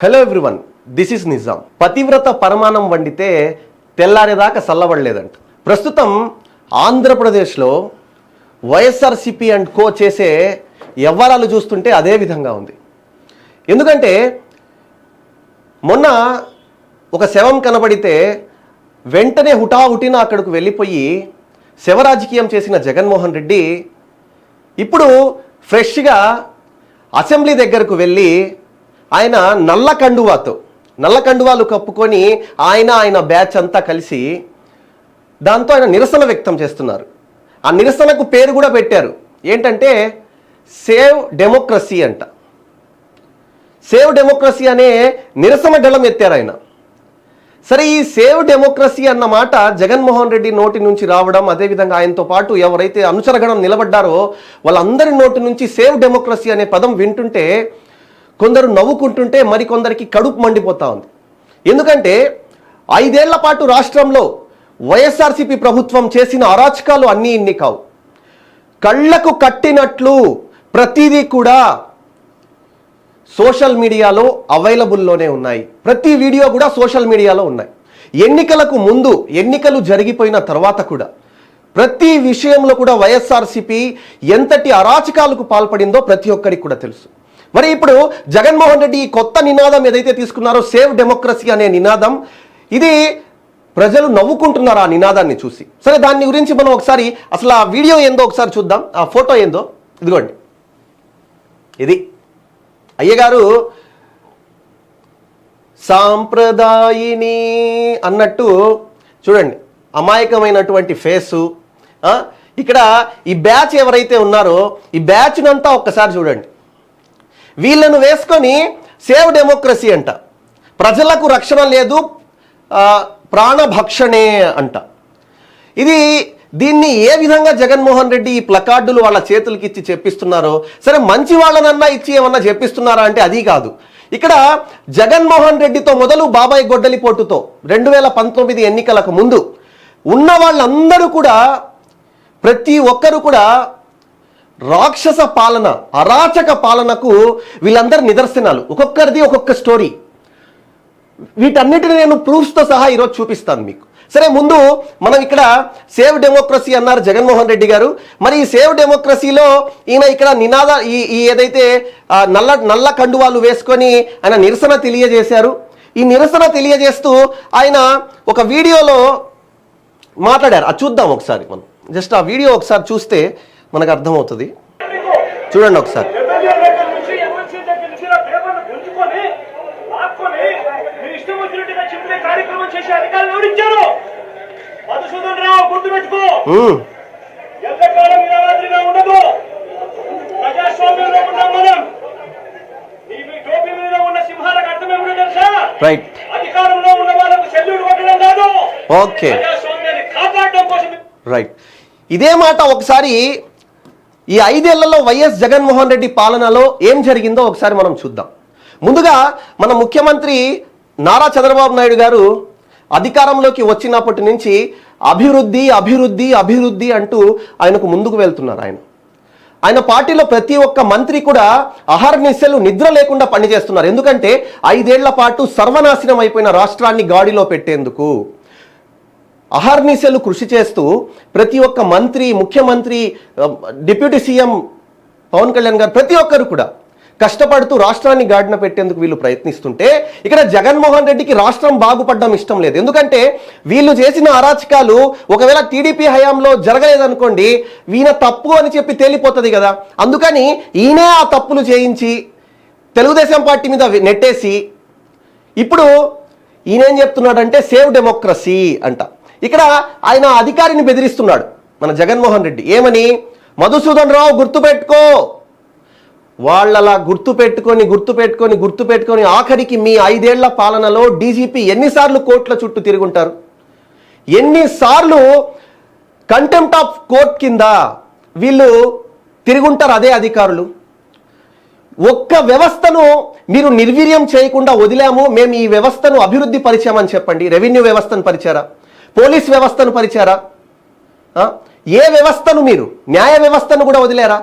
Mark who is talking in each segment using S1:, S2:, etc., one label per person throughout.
S1: Hello everyone this is Nizam పతివ్రత పరమాణం వండితే తెల్లారేదాకా చల్లబడలేదంట ప్రస్తుతం ఆంధ్రప్రదేశ్లో వైఎస్ఆర్సిపి అండ్ కో చేసే వ్యవహారాలు చూస్తుంటే అదే విధంగా ఉంది. ఎందుకంటే మొన్న ఒక శవం కనబడితే వెంటనే హుటాహుటిన అక్కడికి వెళ్ళిపోయి శవ రాజకీయం చేసిన జగన్మోహన్ రెడ్డి ఇప్పుడు ఫ్రెష్గా అసెంబ్లీ దగ్గరకు వెళ్ళి ఆయన నల్ల కండువాతో నల్ల కండువాలు కప్పుకొని ఆయన ఆయన బ్యాచ్ అంతా కలిసి దాంతో ఆయన నిరసన వ్యక్తం చేస్తున్నారు. ఆ నిరసనకు పేరు కూడా పెట్టారు. ఏంటంటే సేవ్ డెమోక్రసీ అంట. సేవ్ డెమోక్రసీ అనే నిరసన గళం ఎత్తారు ఆయన. సరే ఈ సేవ్ డెమోక్రసీ అన్న మాట జగన్మోహన్ రెడ్డి నోటి నుంచి రావడం అదేవిధంగా ఆయనతో పాటు ఎవరైతే అనుచరగణం నిలబడ్డారో వాళ్ళందరి నోటి నుంచి సేవ్ డెమోక్రసీ అనే పదం వింటుంటే కొందరు నవ్వుకుంటుంటే మరికొందరికి కడుపు మండిపోతా ఉంది. ఎందుకంటే ఐదేళ్ళ పాటు రాష్ట్రంలో వైఎస్ఆర్సీపీ ప్రభుత్వం చేసిన అరాచకాలు అన్నీ ఇన్ని కావు. కళ్ళకు కట్టినట్లు ప్రతిదీ కూడా సోషల్ మీడియాలో అవైలబుల్లోనే ఉన్నాయి. ప్రతి వీడియో కూడా సోషల్ మీడియాలో ఉన్నాయి. ఎన్నికలకు ముందు ఎన్నికలు జరిగిపోయిన తర్వాత కూడా ప్రతి విషయంలో కూడా వైఎస్ఆర్సిపి ఎంతటి అరాచకాలకు పాల్పడిందో ప్రతి ఒక్కరికి కూడా తెలుసు. మరి ఇప్పుడు జగన్మోహన్ రెడ్డి ఈ కొత్త నినాదం ఏదైతే తీసుకున్నారో సేవ్ డెమోక్రసీ అనే నినాదం ఇది ప్రజలు నవ్వుకుంటున్నారు ఆ నినాదాన్ని చూసి? సరే దాని గురించి మనం ఒకసారి అసలు ఆ వీడియో ఏందో ఒకసారి చూద్దాం. ఆ ఫోటో ఏందో? ఇదిగోండి. ఇది. అయ్యగారు సాంప్రదాయిని అన్నట్టు చూడండి అమాయకమైనటువంటి ఫేసు. ఇక్కడ ఈ బ్యాచ్ ఎవరైతే ఉన్నారో ఈ బ్యాచ్నంతా ఒక్కసారి చూడండి. వీళ్ళను వేసుకొని సేవ్ డెమోక్రసీ అంట. ప్రజలకు రక్షణ లేదు ప్రాణభక్షణే అంట. ఇది దీన్ని ఏ విధంగా జగన్మోహన్ రెడ్డి ఈ ప్లకార్డులు వాళ్ళ చేతులకి ఇచ్చి చెప్పిస్తున్నారో సరే మంచి వాళ్ళనన్నా ఇచ్చి ఏమన్నా చెప్పిస్తున్నారా అంటే అది కాదు. ఇక్కడ జగన్మోహన్ రెడ్డితో మొదలు బాబాయ్ గొడ్డలిపోటుతో రెండు వేల పంతొమ్మిది ఎన్నికలకు ముందు ఉన్న వాళ్ళందరూ కూడా ప్రతి ఒక్కరు కూడా రాక్షస పాలన అరాచక పాలనకు వీళ్ళందరి నిదర్శనాలు. ఒక్కొక్కరిది ఒక్కొక్క స్టోరీ వీటన్నిటిని నేను ప్రూఫ్స్తో సహా ఈరోజు చూపిస్తాను మీకు. సరే ముందు మనం ఇక్కడ సేవ్ డెమోక్రసీ అన్నారు జగన్మోహన్ రెడ్డి గారు. మరి ఈ సేవ్ డెమోక్రసీలో ఈయన ఇక్కడ నినాద ఈ ఈ ఏదైతే నల్ల నల్ల కండువాలు వేసుకొని ఆయన నిరసన తెలియజేశారు. ఈ నిరసన తెలియజేస్తూ ఆయన ఒక వీడియోలో మాట్లాడారు. అది చూద్దాం ఒకసారి మనం. జస్ట్ ఆ వీడియో ఒకసారి చూస్తే మనకు అర్థమవుతుంది. చూడండి ఒకసారి. రైట్ ఓకే రైట్ ఇదే మాట ఒకసారి ఈ ఐదేళ్ళలో వైఎస్ జగన్మోహన్ రెడ్డి పాలనలో ఏం జరిగిందో ఒకసారి మనం చూద్దాం. ముందుగా మన ముఖ్యమంత్రి నారా చంద్రబాబు నాయుడు గారు అధికారంలోకి వచ్చినప్పటి నుంచి అభివృద్ధి అభివృద్ధి అభివృద్ధి అంటూ ఆయనకు ముందుకు వెళ్తున్నారు ఆయన. ఆయన పార్టీలో ప్రతి ఒక్క మంత్రి కూడా అహర్నిశలు నిద్ర లేకుండా పనిచేస్తున్నారు. ఎందుకంటే ఐదేళ్ళ పాటు సర్వనాశనం అయిపోయిన రాష్ట్రాన్ని గాడిలో పెట్టేందుకు అహర్నిశలు కృషి చేస్తూ ప్రతి ఒక్క మంత్రి ముఖ్యమంత్రి డిప్యూటీ సీఎం పవన్ కళ్యాణ్ గారు ప్రతి ఒక్కరు కూడా కష్టపడుతూ రాష్ట్రాన్ని గాడిన పెట్టేందుకు వీళ్ళు ప్రయత్నిస్తుంటే ఇక్కడ జగన్మోహన్ రెడ్డికి రాష్ట్రం బాగుపడడం ఇష్టం లేదు. ఎందుకంటే వీళ్ళు చేసిన అరాచకాలు ఒకవేళ టీడీపీ హయాంలో జరగలేదనుకోండి ఈయన తప్పు అని చెప్పి తేలిపోతుంది కదా. అందుకని ఈయనే ఆ తప్పులు చేయించి తెలుగుదేశం పార్టీ మీద నెట్టేసి ఇప్పుడు ఈయనేం చెప్తున్నాడంటే సేవ్ డెమోక్రసీ అంట. ఇక్కడ ఆయన అధికారిని బెదిరిస్తున్నాడు. మన జగన్మోహన్ రెడ్డి. ఏమని? మధుసూదన్ రావు గుర్తుపెట్టుకో. వాళ్ళలా గుర్తు పెట్టుకొని గుర్తు పెట్టుకొని గుర్తు పెట్టుకొని ఆఖరికి మీ ఐదేళ్ళ పాలనలో డీజీపీ ఎన్నిసార్లు కోర్టుల చుట్టూ తిరుగుంటారు? ఎన్నిసార్లు కంటెంప్ట్ ఆఫ్ కోర్ట్ కింద వీళ్ళు తిరుగుంటారు అదే అధికారులు? ఒక్క వ్యవస్థను మీరు నిర్వీర్యం చేయకుండా వదిలాము మేము ఈ వ్యవస్థను అభివృద్ధి పరిచామని చెప్పండి. రెవెన్యూ వ్యవస్థను పరిచారా? పోలీస్ వ్యవస్థను పరిచారా? ఏ వ్యవస్థను మీరు? న్యాయ వ్యవస్థను కూడా వదిలేరా?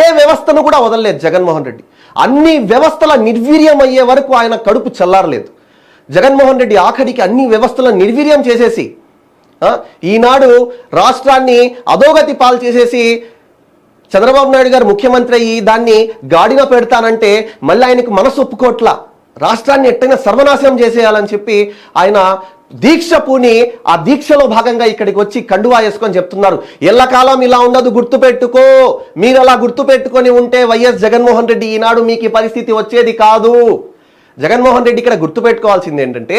S1: ఏ వ్యవస్థను కూడా వదలలేదు జగన్మోహన్ రెడ్డి. అన్ని వ్యవస్థల నిర్వీర్యం అయ్యే వరకు ఆయన కడుపు చల్లారలేదు. జగన్మోహన్ రెడ్డి ఆఖరికి అన్ని వ్యవస్థలను నిర్వీర్యం చేసేసి ఈనాడు రాష్ట్రాన్ని అధోగతి పాలు చేసేసి చంద్రబాబు నాయుడు గారు ముఖ్యమంత్రి అయ్యి దాన్ని గాడిన పెడతానంటే మళ్ళీ ఆయనకు మనసు ఒప్పుకోట్ల? రాష్ట్రాన్ని ఎట్టైనా సర్వనాశనం చేసేయాలని చెప్పి ఆయన దీక్ష పూని ఆ దీక్షలో భాగంగా ఇక్కడికి వచ్చి కండువా వేసుకొని చెప్తున్నారు. ఎల్లకాలం ఇలా ఉండదు గుర్తుపెట్టుకో. మీరు అలా గుర్తుపెట్టుకొని ఉంటే వైఎస్ జగన్మోహన్ రెడ్డి ఈనాడు మీకు ఈ పరిస్థితి వచ్చేది కాదు. జగన్మోహన్ రెడ్డి ఇక్కడ గుర్తుపెట్టుకోవాల్సింది ఏంటంటే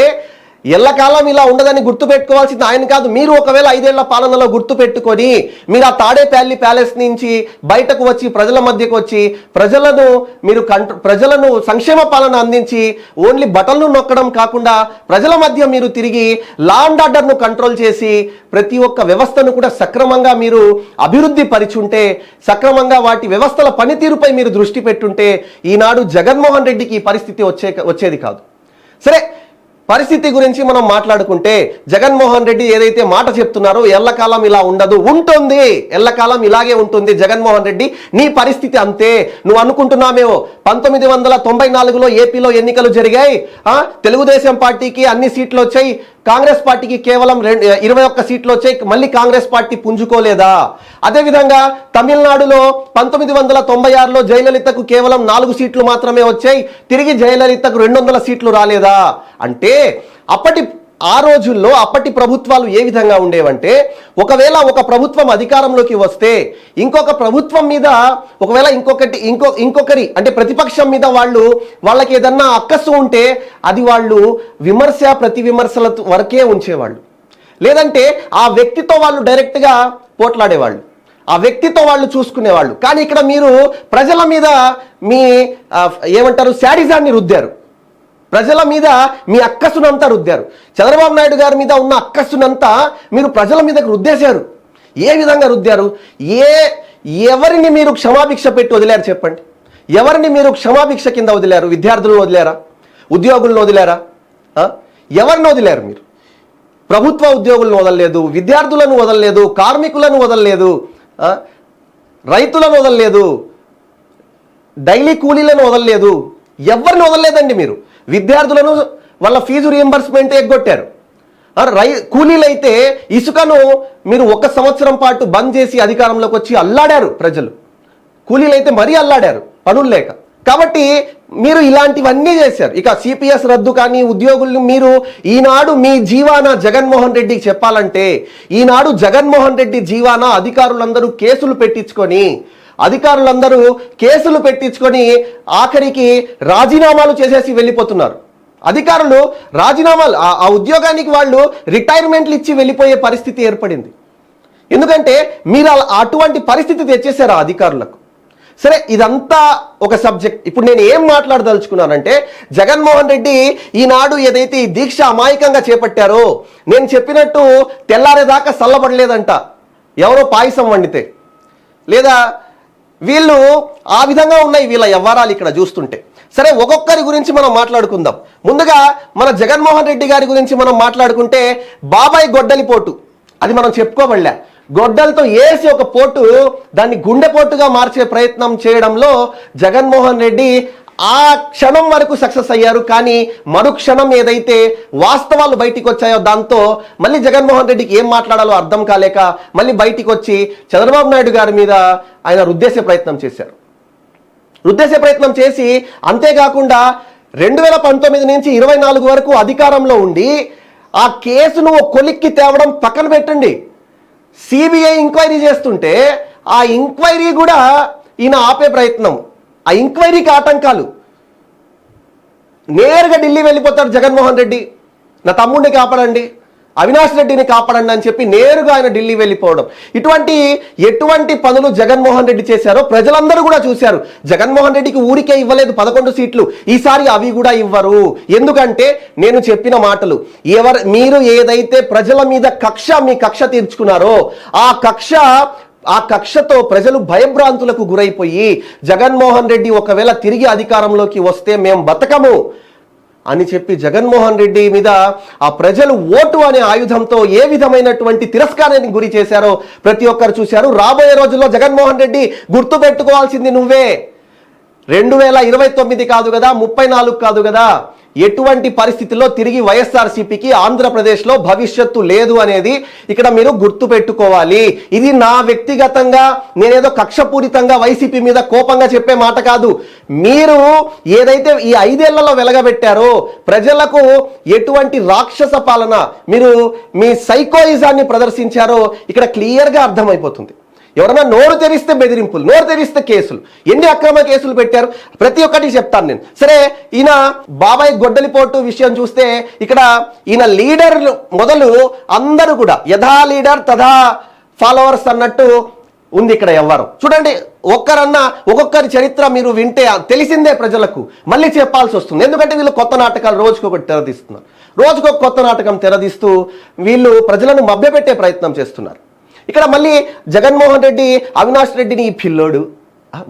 S1: ఎల్లకాలం ఇలా ఉండదని గుర్తుపెట్టుకోవాల్సింది ఆయన కాదు. మీరు ఒకవేళ ఐదేళ్ళ పాలనలో గుర్తుపెట్టుకొని మీరు ఆ తాడేపల్లి ప్యాలెస్ నుంచి బయటకు వచ్చి ప్రజల మధ్యకు వచ్చి ప్రజలను మీరు కంట్రో ప్రజలను సంక్షేమ పాలన అందించి ఓన్లీ బటన్లు నొక్కడం కాకుండా ప్రజల మధ్య మీరు తిరిగి లా అండ్ ఆర్డర్ను కంట్రోల్ చేసి ప్రతి ఒక్క వ్యవస్థను కూడా సక్రమంగా మీరు అభివృద్ధి పరిచుంటే సక్రమంగా వాటి వ్యవస్థల పనితీరుపై మీరు దృష్టి పెట్టుంటే ఈనాడు జగన్మోహన్ రెడ్డికి ఈ పరిస్థితి వచ్చే వచ్చేది కాదు. సరే పరిస్థితి గురించి మనం మాట్లాడుకుంటే జగన్మోహన్ రెడ్డి ఏదైతే మాట చెప్తున్నారో ఎల్లకాలం ఇలా ఉండదు ఉంటుంది. ఎల్లకాలం ఇలాగే ఉంటుంది జగన్మోహన్ రెడ్డి. నీ పరిస్థితి అంతే. నువ్వు అనుకుంటున్నామేమో పంతొమ్మిది వందల తొంభై నాలుగులో ఏపీలో ఎన్నికలు జరిగాయి. ఆ, తెలుగుదేశం పార్టీకి అన్ని సీట్లు వచ్చాయి. కాంగ్రెస్ పార్టీకి కేవలం రెండు ఇరవై ఒక్క సీట్లు వచ్చాయి మళ్ళీ కాంగ్రెస్ పార్టీ పుంజుకోలేదా? అదేవిధంగా తమిళనాడులో పంతొమ్మిది వందల తొంభై ఆరులో జయలలితకు కేవలం నాలుగు సీట్లు మాత్రమే వచ్చాయి తిరిగి జయలలితకు రెండు వందల సీట్లు రాలేదా? అంటే అప్పటి ఆ రోజుల్లో అప్పటి ప్రభుత్వాలు ఏ విధంగా ఉండేవంటే ఒకవేళ ఒక ప్రభుత్వం అధికారంలోకి వస్తే ఇంకొక ప్రభుత్వం మీద ఒకవేళ ఇంకొకటి ఇంకో ఇంకొకరి అంటే ప్రతిపక్షం మీద వాళ్ళు వాళ్ళకి ఏదన్నా అక్కసు ఉంటే అది వాళ్ళు విమర్శ ప్రతి విమర్శల వరకే ఉంచేవాళ్ళు. లేదంటే ఆ వ్యక్తితో వాళ్ళు డైరెక్ట్గా పోట్లాడేవాళ్ళు. ఆ వ్యక్తితో వాళ్ళు చూసుకునేవాళ్ళు. కానీ ఇక్కడ మీరు ప్రజల మీద మీ ఏమంటారు శాడిజాన్ని రుద్దారు. ప్రజల మీద మీ అక్కసునంతా రుద్దారు. చంద్రబాబు నాయుడు గారి మీద ఉన్న అక్కసునంతా మీరు ప్రజల మీదకు రుద్దేశారు. ఏ విధంగా రుద్దారు? ఏ ఎవరిని మీరు క్షమాభిక్ష పెట్టి వదిలేరు చెప్పండి? ఎవరిని మీరు క్షమాభిక్ష కింద వదిలారు? విద్యార్థులను వదిలేరా? ఉద్యోగులను వదిలారా? ఎవరిని వదిలేరు మీరు? ప్రభుత్వ ఉద్యోగులను వదలలేదు విద్యార్థులను వదలలేదు కార్మికులను వదలలేదు రైతులను వదలలేదు డైలీ కూలీలను వదలలేదు. ఎవరిని వదలలేదండి మీరు? విద్యార్థులను వాళ్ళ ఫీజు రియంబర్స్మెంట్ ఎగ్గొట్టారు. రై కూలీలైతే ఇసుకను మీరు ఒక సంవత్సరం పాటు బంద్ చేసి అధికారంలోకి వచ్చి అల్లాడారు ప్రజలు. కూలీలైతే మరీ అల్లాడారు పనులు లేక. కాబట్టి మీరు ఇలాంటివన్నీ చేశారు. ఇక సిపిఎస్ రద్దు కానీ ఉద్యోగుల్ని మీరు ఈనాడు మీ జీవాన జగన్మోహన్ రెడ్డికి చెప్పాలంటే ఈనాడు జగన్మోహన్ రెడ్డి జీవాన అధికారులందరూ కేసులు పెట్టించుకొని అధికారులందరూ కేసులు పెట్టించుకొని ఆఖరికి రాజీనామాలు చేసేసి వెళ్ళిపోతున్నారు. అధికారులు రాజీనామాలు ఆ- ఉద్యోగానికి వాళ్ళు రిటైర్మెంట్లు ఇచ్చి వెళ్ళిపోయే పరిస్థితి ఏర్పడింది. ఎందుకంటే మీరు అటువంటి పరిస్థితి తెచ్చేశారు ఆ అధికారులకు. సరే ఇదంతా ఒక సబ్జెక్ట్. ఇప్పుడు నేను ఏం మాట్లాడదలుచుకున్నానంటే జగన్మోహన్ రెడ్డి ఈనాడు ఏదైతే ఈ దీక్ష అమాయకంగా చేపట్టారో నేను చెప్పినట్టు తెల్లారేదాకా చల్లబడలేదంట ఎవరో పాయసం వండితే. లేదా వీళ్ళు ఆ విధంగా ఉన్నాయి వీళ్ళ వ్యవహారాలు ఇక్కడ చూస్తుంటే. సరే ఒక్కొక్కరి గురించి మనం మాట్లాడుకుందాం. ముందుగా మన జగన్మోహన్ రెడ్డి గారి గురించి మనం మాట్లాడుకుంటే బాబాయ్ గొడ్డలి పోటు. అది మనం చెప్పుకోబడలే. గొడ్డలతో వేసి ఒక పోటు దాన్ని గుండెపోటుగా మార్చే ప్రయత్నం చేయడంలో జగన్మోహన్ రెడ్డి ఆ క్షణం వరకు సక్సెస్ అయ్యారు. కానీ మరుక్షణం ఏదైతే వాస్తవాలు బయటికి వచ్చాయో దాంతో మళ్ళీ జగన్మోహన్ రెడ్డికి ఏం మాట్లాడాలో అర్థం కాలేక మళ్ళీ బయటికి వచ్చి చంద్రబాబు నాయుడు గారి మీద ఆయన రుద్దేసే ప్రయత్నం చేశారు. రుద్దేసే ప్రయత్నం చేసి అంతేకాకుండా రెండు వేల పంతొమ్మిది నుంచి ఇరవై నాలుగు వరకు అధికారంలో ఉండి ఆ కేసును ఓ కొలిక్కి తేవడం పక్కన పెట్టండి. సిబిఐ ఎంక్వైరీ చేస్తుంటే ఆ ఎంక్వైరీ కూడా ఈయన ఆపే ప్రయత్నం. ఆ ఎంక్వైరీకి ఆటంకాలు. నేరుగా ఢిల్లీ వెళ్ళిపోతాడు జగన్మోహన్ రెడ్డి. నా తమ్ముడిని కాపాడండి అవినాష్ రెడ్డిని కాపాడండి అని చెప్పి నేరుగా ఆయన ఢిల్లీ వెళ్ళిపోవడం. ఇటువంటి ఎటువంటి పనులు జగన్మోహన్ రెడ్డి చేశారో ప్రజలందరూ కూడా చూశారు. జగన్మోహన్ రెడ్డికి ఊరికే ఇవ్వలేదు పదకొండు సీట్లు. ఈసారి అవి కూడా ఇవ్వరు. ఎందుకంటే నేను చెప్పిన మాటలు ఎవరు మీరు ఏదైతే ప్రజల మీద కక్ష మీ కక్ష తీర్చుకున్నారో ఆ కక్ష ఆ కక్షతో ప్రజలు భయభ్రాంతులకు గురైపోయి జగన్మోహన్ రెడ్డి ఒకవేళ తిరిగి అధికారంలోకి వస్తే మేము బతకము అని చెప్పి జగన్మోహన్ రెడ్డి మీద ఆ ప్రజలు ఓటు అనే ఆయుధంతో ఏ విధమైనటువంటి తిరస్కారానికి గురి చేశారో ప్రతి ఒక్కరు చూశారు. రాబోయే రోజుల్లో జగన్మోహన్ రెడ్డి గుర్తు పెట్టుకోవాల్సింది నువ్వే. రెండు వేల ఇరవై తొమ్మిది కాదు కదా ముప్పై నాలుగు కాదు కదా. ఎటువంటి పరిస్థితుల్లో తిరిగి వైఎస్ఆర్సీపీకి ఆంధ్రప్రదేశ్లో భవిష్యత్తు లేదు అనేది ఇక్కడ మీరు గుర్తు పెట్టుకోవాలి ఇది నా వ్యక్తిగతంగా నేనేదో కక్షపూరితంగా వైసీపీ మీద కోపంగా చెప్పే మాట కాదు. మీరు ఏదైతే ఈ ఐదేళ్ళలో వెలగబెట్టారో ప్రజలకు ఎటువంటి రాక్షస పాలన మీరు మీ సైకోయిజాన్ని ప్రదర్శించారో ఇక్కడ క్లియర్గా అర్థమైపోతుంది. ఎవరన్నా నోరు తెరిస్తే బెదిరింపులు నోరు తెరిస్తే కేసులు. ఎన్ని అక్రమ కేసులు పెట్టారు? ప్రతి ఒక్కటి చెప్తాను నేను. సరే ఈయన బాబాయ్ గొడ్డలిపోటు విషయం చూస్తే ఇక్కడ ఈయన లీడర్ మొదలు అందరూ కూడా యథా లీడర్ తథా ఫాలోవర్స్ అన్నట్టు ఉంది ఇక్కడ ఎవ్వరు. చూడండి ఒక్కరన్నా ఒక్కొక్కరి చరిత్ర మీరు వింటే తెలిసిందే ప్రజలకు. మళ్ళీ చెప్పాల్సి వస్తుంది. ఎందుకంటే వీళ్ళు కొత్త నాటకాలు రోజుకొకటి తెరదీస్తున్నారు. రోజుకొక కొత్త నాటకం తెరదీస్తూ వీళ్ళు ప్రజలను మభ్యపెట్టే ప్రయత్నం చేస్తున్నారు. ఇక్కడ మళ్ళీ జగన్మోహన్ రెడ్డి అవినాష్ రెడ్డిని ఈ పిల్లోడు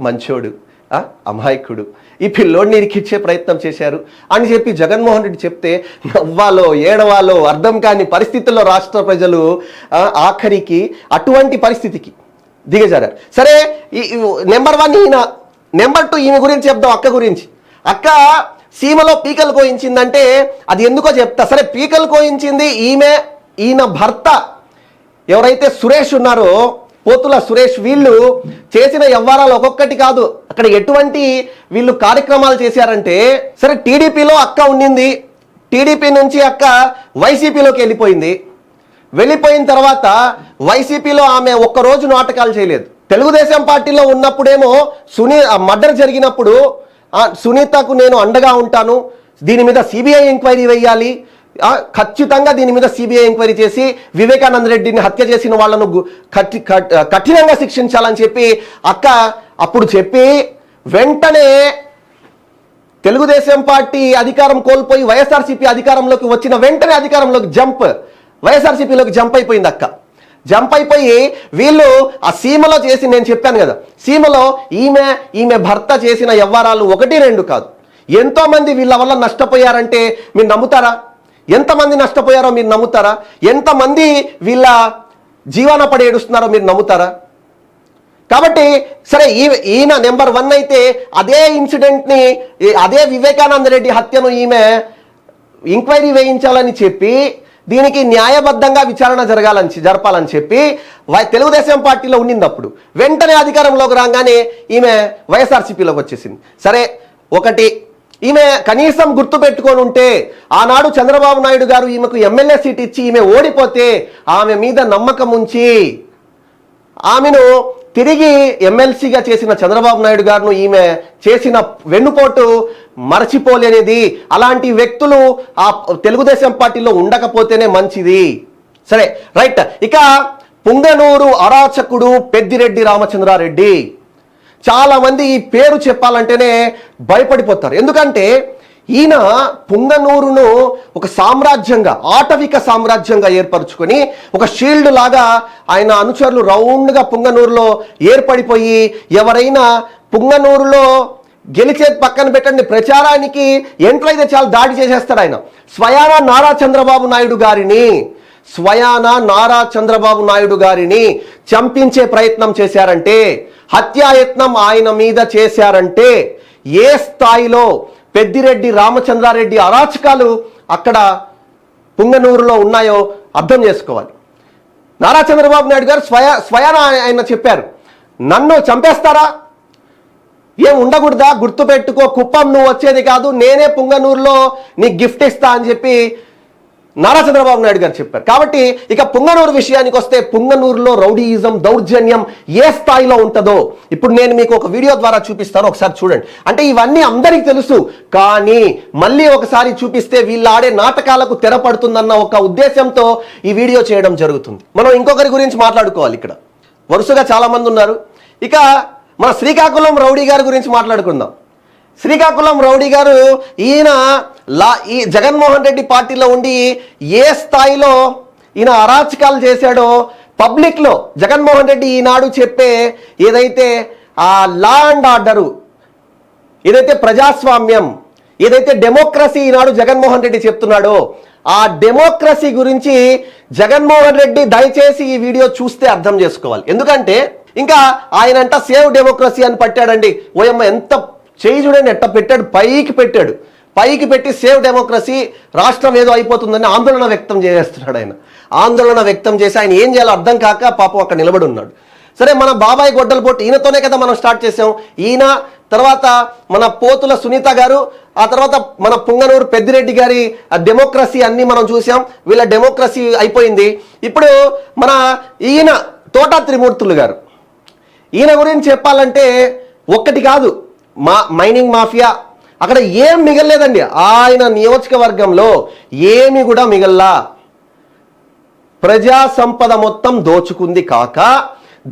S1: మంచోడు అమాయకుడు ఈ పిల్లోడిని ఇరికిచ్చే ప్రయత్నం చేశారు. అని చెప్పి జగన్మోహన్ రెడ్డి చెప్తే నవ్వాలో ఏడవాలో అర్థం కాని పరిస్థితుల్లో రాష్ట్ర ప్రజలు ఆఖరికి అటువంటి పరిస్థితికి దిగజారారు. సరే ఈ నెంబర్ వన్ ఈయన నెంబర్ టూ ఈమె గురించి చెప్దాం అక్క గురించి. అక్క సీమలో పీకలు కోయించిందంటే అది ఎందుకో చెప్తా. సరే పీకలు కోయించింది ఈమె ఈయన భర్త ఎవరైతే సురేష్ ఉన్నారో పోతుల సురేష్ వీళ్ళు చేసిన వ్యవహారాలు ఒక్కొక్కటి కాదు. అక్కడ ఎటువంటి వీళ్ళు కార్యక్రమాలు చేశారంటే సరే టీడీపీలో అక్క ఉండింది. టీడీపీ నుంచి అక్క వైసీపీలోకి వెళ్ళిపోయింది. వెళ్ళిపోయిన తర్వాత వైసీపీలో ఆమె ఒక్కరోజు నాటకాలు చేయలేదు. తెలుగుదేశం పార్టీలో ఉన్నప్పుడేమో సునీ మర్డర్ జరిగినప్పుడు సునీతకు నేను అండగా ఉంటాను. దీని మీద సిబిఐ ఎంక్వైరీ వేయాలి. ఖచ్చితంగా దీని మీద సిబిఐ ఎంక్వైరీ చేసి వివేకానంద రెడ్డిని హత్య చేసిన వాళ్ళను కఠి కఠ్- కఠినంగా శిక్షించాలని చెప్పి అక్క అప్పుడు చెప్పి వెంటనే తెలుగుదేశం పార్టీ అధికారం కోల్పోయి వైఎస్ఆర్సీపీ అధికారంలోకి వచ్చిన వెంటనే అధికారంలోకి జంప్. వైఎస్ఆర్సీపీలోకి జంప్ అయిపోయింది అక్క. జంప్ అయిపోయి వీళ్ళు ఆ సీమలో చేసి నేను చెప్పాను కదా సీమలో ఈమె ఈమె భర్త చేసిన వ్యవహారాలు ఒకటి రెండు కాదు. ఎంతో మంది వీళ్ళ వల్ల నష్టపోయారంటే మీరు నమ్ముతారా? ఎంతమంది నష్టపోయారో మీరు నమ్ముతారా? ఎంతమంది వీళ్ళ జీవన పడి ఏడుస్తున్నారో మీరు నమ్ముతారా? కాబట్టి సరే ఈ ఈయన నెంబర్ వన్ అయితే అదే ఇన్సిడెంట్ని అదే వివేకానంద రెడ్డి హత్యను ఈమె ఎంక్వైరీ వేయించాలని చెప్పి దీనికి న్యాయబద్ధంగా విచారణ జరగాలని జరపాలని చెప్పి తెలుగుదేశం పార్టీలో ఉండింది అప్పుడు వెంటనే అధికారంలోకి రాగానే ఈమె వైఎస్ఆర్సీపీలోకి వచ్చేసింది. సరే ఒకటి ఈమె కనీసం గుర్తు పెట్టుకొని ఉంటే ఆనాడు చంద్రబాబు నాయుడు గారు ఈమెకు ఎమ్మెల్యే సీట్ ఇచ్చి ఈమె ఓడిపోతే ఆమె మీద నమ్మకం ఉంచి ఆమెను తిరిగి ఎమ్మెల్సీగా చేసిన చంద్రబాబు నాయుడు గారును ఈమె చేసిన వెన్నుపోటు మరచిపోలేనిది. అలాంటి వ్యక్తులు ఆ తెలుగుదేశం పార్టీలో ఉండకపోతేనే మంచిది. సరే రైట్. ఇక పుంగనూరు అరాచకుడు పెద్దిరెడ్డి రామచంద్రారెడ్డి. చాలామంది ఈ పేరు చెప్పాలంటేనే భయపడిపోతారు. ఎందుకంటే ఈయన పుంగనూరును ఒక సామ్రాజ్యంగా ఆటవిక సామ్రాజ్యంగా ఏర్పరచుకొని ఒక షీల్డ్ లాగా ఆయన అనుచరులు రౌండ్గా పుంగనూరులో ఏర్పడిపోయి ఎవరైనా పుంగనూరులో గెలిచేది పక్కన పెట్టండి ప్రచారానికి ఎంట్రైతే అయితే చాలా దాడి చేసేస్తాడు ఆయన. స్వయానా నారా చంద్రబాబు నాయుడు గారిని స్వయాన నారా చంద్రబాబు నాయుడు గారిని చంపించే ప్రయత్నం చేశారంటే హత్యాయత్నం ఆయన మీద చేశారంటే ఏ స్థాయిలో పెద్దిరెడ్డి రామచంద్రారెడ్డి అరాచకాలు అక్కడ పుంగనూరులో ఉన్నాయో అర్థం చేసుకోవాలి. నారా చంద్రబాబు నాయుడు గారు స్వయ స్వయాన ఆయన చెప్పారు నన్ను చంపేస్తారా? ఏం ఉండకూడదా? గుర్తుపెట్టుకో కుప్పం నువ్వు వచ్చేది కాదు నేనే పుంగనూరులో నీకు గిఫ్ట్ ఇస్తా అని చెప్పి నారా చంద్రబాబు నాయుడు గారు చెప్పారు. కాబట్టి ఇక పుంగనూరు విషయానికి వస్తే పుంగనూరులో రౌడీయిజం దౌర్జన్యం ఏ స్థాయిలో ఉంటుందో ఇప్పుడు నేను మీకు ఒక వీడియో ద్వారా చూపిస్తాను. ఒకసారి చూడండి. అంటే ఇవన్నీ అందరికీ తెలుసు. కానీ మళ్ళీ ఒకసారి చూపిస్తే వీళ్ళు ఆడే నాటకాలకు తెరపడుతుందన్న ఒక ఉద్దేశంతో ఈ వీడియో చేయడం జరుగుతుంది. మనం ఇంకొకరి గురించి మాట్లాడుకోవాలి ఇక్కడ. వరుసగా చాలా మంది ఉన్నారు. ఇక మన శ్రీకాకుళం రౌడీ గారి గురించి మాట్లాడుకుందాం. శ్రీకాకుళం రౌడీ గారు ఈయన లా ఈ జగన్మోహన్ రెడ్డి పార్టీలో ఉండి ఏ స్థాయిలో ఈయన అరాచకాలు చేశాడో పబ్లిక్లో జగన్మోహన్ రెడ్డి ఈనాడు చెప్పే ఏదైతే ఆ లా అండ్ ఆర్డరు ఏదైతే ప్రజాస్వామ్యం ఏదైతే డెమోక్రసీ ఈనాడు జగన్మోహన్ రెడ్డి చెప్తున్నాడో ఆ డెమోక్రసీ గురించి జగన్మోహన్ రెడ్డి దయచేసి ఈ వీడియో చూస్తే అర్థం చేసుకోవాలి. ఎందుకంటే ఇంకా ఆయనంట సేవ్ డెమోక్రసీ అని పట్టాడండి. ఓయమ్మ ఎంత చేయి చూడండి ఎట్ట పెట్టాడు పైకి పెట్టాడు. పైకి పెట్టి సేవ్ డెమోక్రసీ రాష్ట్రం ఏదో అయిపోతుందని ఆందోళన వ్యక్తం చేస్తున్నాడు ఆయన. ఆందోళన వ్యక్తం చేసి ఆయన ఏం చేయాలో అర్థం కాక పాపం అక్కడ నిలబడి ఉన్నాడు సరే మన బాబాయ్ గొడ్డల పోటీ ఈయనతోనే కదా మనం స్టార్ట్ చేసాం. ఈయన తర్వాత మన పోతుల సునీత గారు ఆ తర్వాత మన పుంగనూరు పెద్దిరెడ్డి గారి ఆ డెమోక్రసీ అన్ని మనం చూసాం. వీళ్ళ డెమోక్రసీ అయిపోయింది. ఇప్పుడు మన ఈయన తోటా త్రిమూర్తులు గారు. ఈయన గురించి చెప్పాలంటే ఒక్కటి కాదు. మా మైనింగ్ మాఫియా అక్కడ ఏం మిగలలేదండి. ఆయన నియోజకవర్గంలో ఏమి కూడా మిగల్లా. ప్రజా సంపద మొత్తం దోచుకుంది కాక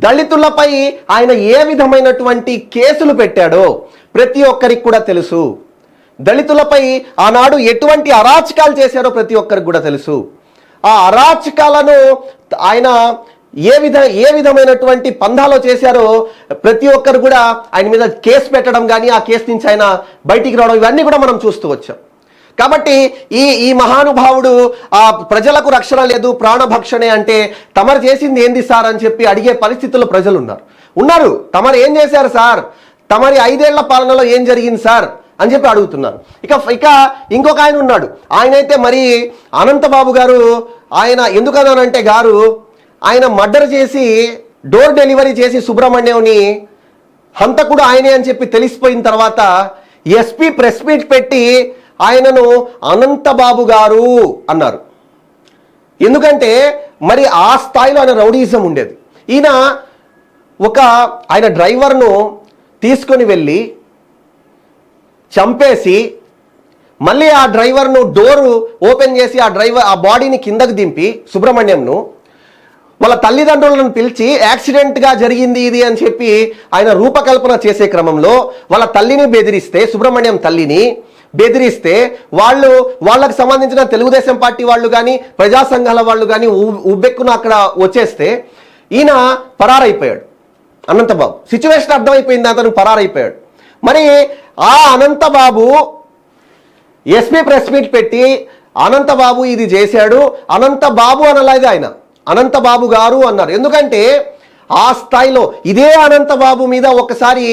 S1: దళితులపై ఆయన ఏ విధమైనటువంటి కేసులు పెట్టాడో ప్రతి ఒక్కరికి కూడా తెలుసు. దళితులపై ఆనాడు ఎటువంటి అరాచకాలు చేశాడో ప్రతి ఒక్కరికి కూడా తెలుసు. ఆ అరాచకాలను ఆయన ఏ విధ ఏ విధమైనటువంటి పంధాలో చేశారో ప్రతి ఒక్కరు కూడా ఆయన మీద కేసు పెట్టడం కానీ ఆ కేసు నుంచి ఆయన బయటికి రావడం ఇవన్నీ కూడా మనం చూస్తూ వచ్చాం. కాబట్టి ఈ ఈ మహానుభావుడు ఆ ప్రజలకు రక్షణ లేదు ప్రాణభక్షణే అంటే తమరు చేసింది ఏంది సార్ అని చెప్పి అడిగే పరిస్థితుల్లో ప్రజలు ఉన్నారు. ఉన్నారు తమరు ఏం చేశారు సార్? తమరి ఐదేళ్ళ పాలనలో ఏం జరిగింది సార్? అని చెప్పి అడుగుతున్నారు. ఇక ఇక ఇంకొక ఆయన ఉన్నాడు. ఆయన అయితే మరి అనంతబాబు గారు ఆయన ఎందుకన్నానంటే గారు ఆయన మర్డర్ చేసి డోర్ డెలివరీ చేసి సుబ్రహ్మణ్యంని హంతకుడు ఆయనే అని చెప్పి తెలిసిపోయిన తర్వాత ఎస్పీ ప్రెస్ మీట్ పెట్టి ఆయనను అనంతబాబు గారు అన్నారు. ఎందుకంటే మరి ఆ స్థాయిలో ఆయన రౌడీజం ఉండేది. ఈయన ఒక ఆయన డ్రైవర్ను తీసుకొని వెళ్ళి చంపేసి మళ్ళీ ఆ డ్రైవర్ను డోరు ఓపెన్ చేసి ఆ డ్రైవర్ ఆ బాడీని కిందకు దింపి సుబ్రహ్మణ్యంను వాళ్ళ తల్లిదండ్రులను పిలిచి యాక్సిడెంట్గా జరిగింది ఇది అని చెప్పి ఆయన రూపకల్పన చేసే క్రమంలో వాళ్ళ తల్లిని బెదిరిస్తే సుబ్రహ్మణ్యం తల్లిని బెదిరిస్తే వాళ్ళు వాళ్ళకు సంబంధించిన తెలుగుదేశం పార్టీ వాళ్ళు కానీ ప్రజా సంఘాల వాళ్ళు కానీ ఉబ్బెక్కున అక్కడ వచ్చేస్తే ఈయన పరారైపోయాడు. అనంతబాబు. సిచ్యువేషన్ అర్థమైపోయింది అతను పరారైపోయాడు. మరి ఆ అనంతబాబు ఎస్పీ ప్రెస్ మీట్ పెట్టి అనంతబాబు ఇది చేశాడు అనంతబాబు అనలేదు ఆయన. అనంతబాబు గారు అన్నారు. ఎందుకంటే ఆ స్థాయిలో ఇదే అనంతబాబు మీద ఒకసారి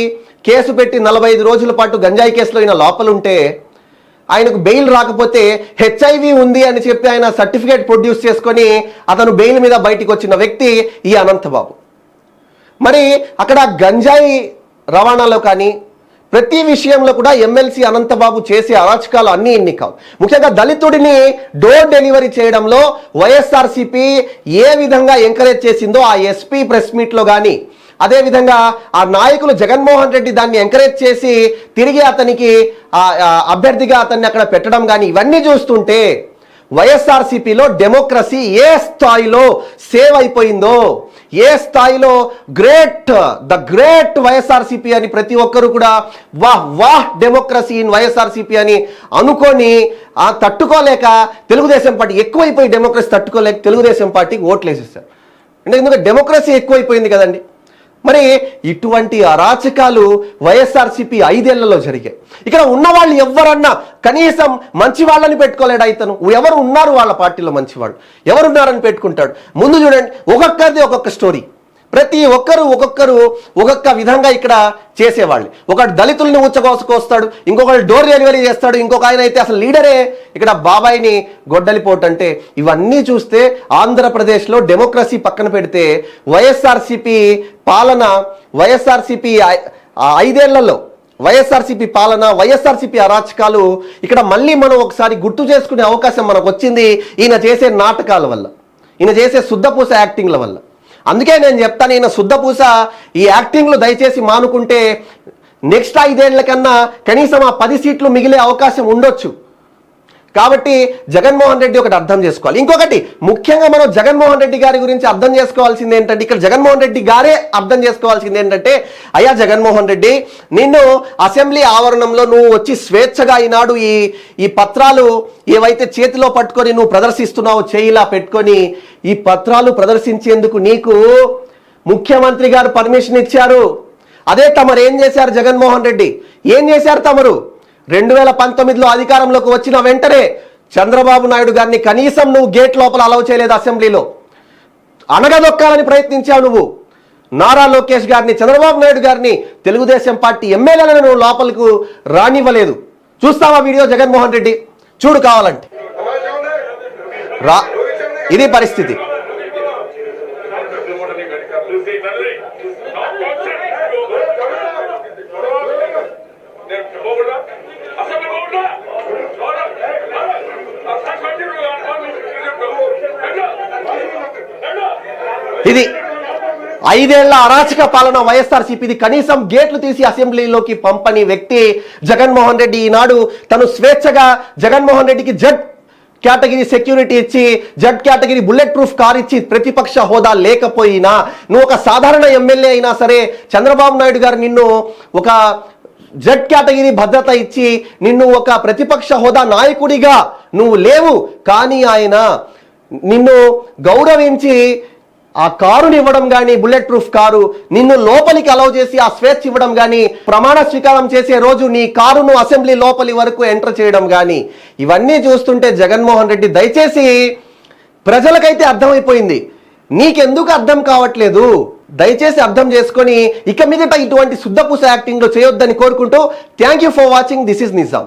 S1: కేసు పెట్టి నలభై ఐదు రోజుల పాటు గంజాయి కేసులో ఆయన లోపలుంటే ఆయనకు బెయిల్ రాకపోతే హెచ్ఐవి ఉంది అని చెప్పి ఆయన సర్టిఫికేట్ ప్రొడ్యూస్ చేసుకొని అతను బెయిల్ మీద బయటికి వచ్చిన వ్యక్తి ఈ అనంతబాబు. మరి అక్కడ గంజాయి రవాణాలో కానీ ప్రతి విషయంలో కూడా ఎమ్మెల్సీ అనంతబాబు చేసే అరాచకాలు అన్ని ఎన్ని కావు. ముఖ్యంగా దళితుడిని డోర్ డెలివరీ చేయడంలో వైఎస్ఆర్సీపీ ఏ విధంగా ఎంకరేజ్ చేసిందో ఆ ఎస్పీ ప్రెస్ మీట్లో కానీ అదేవిధంగా ఆ నాయకులు జగన్మోహన్ రెడ్డి దాన్ని ఎంకరేజ్ చేసి తిరిగి అతనికి అభ్యర్థిగా అతన్ని అక్కడ పెట్టడం కానీ ఇవన్నీ చూస్తుంటే వైఎస్ఆర్సీపీలో డెమోక్రసీ ఏ స్థాయిలో సేవ్ అయిపోయిందో ఏ స్థాయిలో గ్రేట్ ద గ్రేట్ వైఎస్ఆర్సీపీ అని ప్రతి ఒక్కరు కూడా వాహ్ వాహ్ డెమోక్రసీ ఇన్ వైఎస్ఆర్సీపీ అని అనుకొని ఆ తట్టుకోలేక తెలుగుదేశం పార్టీ ఎక్కువైపోయి డెమోక్రసీ తట్టుకోలేక తెలుగుదేశం పార్టీకి ఓట్లు వేసేస్తారు అంటే ఎందుకంటే డెమోక్రసీ ఎక్కువైపోయింది కదండి. మరి ఇటువంటి అరాచకాలు వైఎస్ఆర్సీపీ ఐదేళ్ళలో జరిగాయి. ఇక్కడ ఉన్న వాళ్ళు ఎవరన్నా కనీసం మంచి వాళ్ళని పెట్టుకోలేడు ఇతను ఎవరు ఉన్నారు వాళ్ళ పార్టీలో మంచి వాళ్ళు? ఎవరున్నారని పెట్టుకుంటాడు? ముందు చూడండి ఒక్కొక్కరిది ఒక్కొక్క స్టోరీ. ప్రతి ఒక్కరు ఒక్కొక్కరు ఒక్కొక్క విధంగా ఇక్కడ చేసేవాళ్ళు. ఒకడు దళితుల్ని ఉచ్చకోసుకొస్తాడు ఇంకొకడు డోర్ డెలివరీ చేస్తాడు ఇంకొక ఆయన అయితే అసలు లీడరే. ఇక్కడ బాబాయిని గొడ్డలిపోటు అంటే ఇవన్నీ చూస్తే ఆంధ్రప్రదేశ్లో డెమోక్రసీ పక్కన పెడితే వైఎస్ఆర్సిపి పాలన వైఎస్ఆర్సిపి ఐదేళ్ళలో వైఎస్ఆర్సీపీ పాలన వైఎస్ఆర్సీపీ అరాచకాలు ఇక్కడ మళ్ళీ మనం ఒకసారి గుర్తు చేసుకునే అవకాశం మనకు వచ్చింది ఈయన చేసే నాటకాల వల్ల ఈయన చేసే శుద్ధపూస యాక్టింగ్ల వల్ల. అందుకే నేను చెప్తాను ఈయన శుద్ధపూస ఈ యాక్టింగ్లు దయచేసి మానుకుంటే నెక్స్ట్ ఐదేళ్ళ కన్నా కనీసం ఆ పది సీట్లు మిగిలే అవకాశం ఉండొచ్చు. కాబట్టి జగన్మోహన్ రెడ్డి ఒకటి అర్థం చేసుకోవాలి. ఇంకొకటి ముఖ్యంగా మనం జగన్మోహన్ రెడ్డి గారి గురించి అర్థం చేసుకోవాల్సింది ఏంటంటే ఇక్కడ జగన్మోహన్ రెడ్డి గారే అర్థం చేసుకోవాల్సింది ఏంటంటే అయ్యా జగన్మోహన్ రెడ్డి నిన్ను అసెంబ్లీ ఆవరణంలో నువ్వు వచ్చి స్వేచ్ఛగా ఈనాడు ఈ ఈ పత్రాలు ఏవైతే చేతిలో పట్టుకొని నువ్వు ప్రదర్శిస్తున్నావో చేయిలా పెట్టుకొని ఈ పత్రాలు ప్రదర్శించేందుకు నీకు ముఖ్యమంత్రి గారు పర్మిషన్ ఇచ్చారు. అదే తమరు ఏం చేశారు జగన్మోహన్ రెడ్డి? ఏం చేశారు తమరు? రెండు వేల పంతొమ్మిదిలో అధికారంలోకి వచ్చిన వెంటనే చంద్రబాబు నాయుడు గారిని కనీసం నువ్వు గేట్ లోపల అలవ చేయలేదు అసెంబ్లీలో. అనగదొక్కాలని ప్రయత్నించావు నువ్వు. నారా లోకేష్ గారిని చంద్రబాబు నాయుడు గారిని తెలుగుదేశం పార్టీ ఎమ్మెల్యేలను లోపలకు రానివ్వలేదు. చూస్తావా వీడియో జగన్మోహన్ రెడ్డి? చూడు కావాలంటే. రా. ఇది పరిస్థితి. ఇది ఐదేళ్ళ అరాచక పాలన వైఎస్ఆర్సీపీది కనీసం గేట్లు తీసి అసెంబ్లీలోకి పంపని వ్యక్తి జగన్మోహన్ రెడ్డి. ఈనాడు తను స్వేచ్ఛగా జగన్మోహన్ రెడ్డికి జడ్ కేటగిరీ సెక్యూరిటీ ఇచ్చి Z category bullet proof car ఇచ్చి ప్రతిపక్ష హోదా లేకపోయినా నువ్వు ఒక సాధారణ ఎమ్మెల్యే అయినా సరే చంద్రబాబు నాయుడు గారు నిన్ను ఒక జడ్ కేటగిరీ భద్రత ఇచ్చి నిన్ను ఒక ప్రతిపక్ష హోదా నాయకుడిగా నువ్వు లేవు. కానీ ఆయన నిన్ను గౌరవించి ఆ కారుని ఇవ్వడం కానీ బుల్లెట్ ప్రూఫ్ కారు నిన్ను లోపలికి అలౌ చేసి ఆ స్వేచ్ఛ ఇవ్వడం కానీ ప్రమాణ స్వీకారం చేసే రోజు నీ కారును అసెంబ్లీ లోపలి వరకు ఎంటర్ చేయడం కానీ ఇవన్నీ చూస్తుంటే జగన్మోహన్ రెడ్డి దయచేసి ప్రజలకైతే అర్థమైపోయింది. నీకెందుకు అర్థం కావట్లేదు? దయచేసి అర్థం చేసుకొని ఇక మీదట ఇటువంటి శుద్ధపూస యాక్టింగ్లో చేయొద్దని కోరుకుంటూ thank you for watching this is Nizam